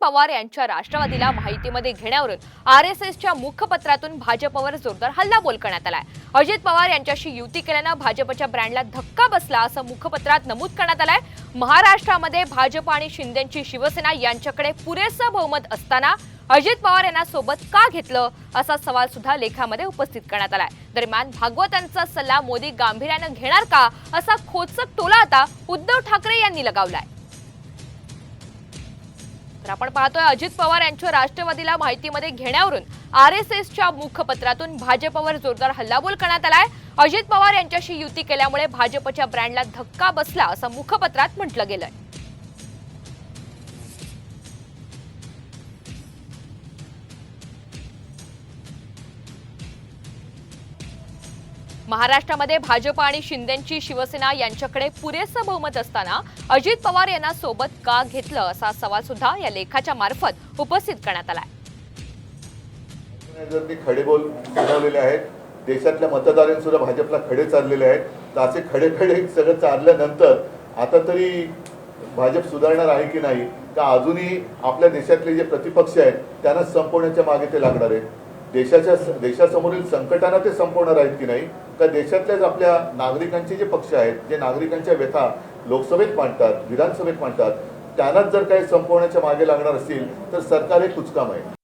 पवार यांच्या राष्ट्रवादीला माहितीमध्ये घेण्यावरून आर एस एसच्या मुखपत्रातून भाजपवर जोरदार हल्लाबोल करण्यात आलाय. अजित पवार यांच्याशी युती केल्यानं भाजपच्या ब्रँडला धक्का बसला असं मुखपत्रात नमूद करण्यात आलंय. महाराष्ट्रामध्ये भाजप आणि शिंदेची शिवसेना यांच्याकडे पुरेसं बहुमत असताना अजित पवार यांना सोबत का घेतलं असा सवाल सुद्धा लेखामध्ये उपस्थित करण्यात आलाय. दरम्यान भागवतांचा सल्ला मोदी गांभीर्यानं घेणार का असा खोचक टोला आता उद्धव ठाकरे यांनी लगावलाय. तर आपण पाहतोय अजित पवार यांच्या राष्ट्रवादीला माहितीमध्ये घेण्यावरून आर एस एसच्या मुखपत्रातून भाजपवर जोरदार हल्लाबोल करण्यात आलाय. अजित पवार यांच्याशी युती केल्यामुळे भाजपच्या ब्रँडला धक्का बसला असं मुखपत्रात म्हटलं गेलंय. महाराष्ट्रामध्ये भाजप आणि शिंदेची शिवसेना यांच्याकडे पुरेसं बहुमत असताना अजित पवार यांना सोबत का घेतलं असा सवाल सुद्धा या लेखाच्या मार्फत उपस्थित करण्यात आलाय. जर ते खडेबोल आहेत देशातल्या मतदारांनी सुद्धा भाजपला खडे चाललेले आहेत तर असे खडे खडे सगळं चालल्यानंतर आता तरी भाजप सुधारणार आहे की नाही? का अजूनही आपल्या देशातले जे प्रतिपक्ष आहेत त्यांना संपवण्याच्या मागे ते लागणार आहेत? देशाच्या देशासमोरील संकटांना ते संपवणार आहेत की नाही? का देशातल्याच आपल्या नागरिकांचे जे पक्ष आहेत जे नागरिकांच्या व्यथा लोकसभेत मांडतात विधानसभेत मांडतात त्यांनाच जर काही संपवण्याच्या मागे लागणार असतील तर सरकार हे कुचकाम आहे.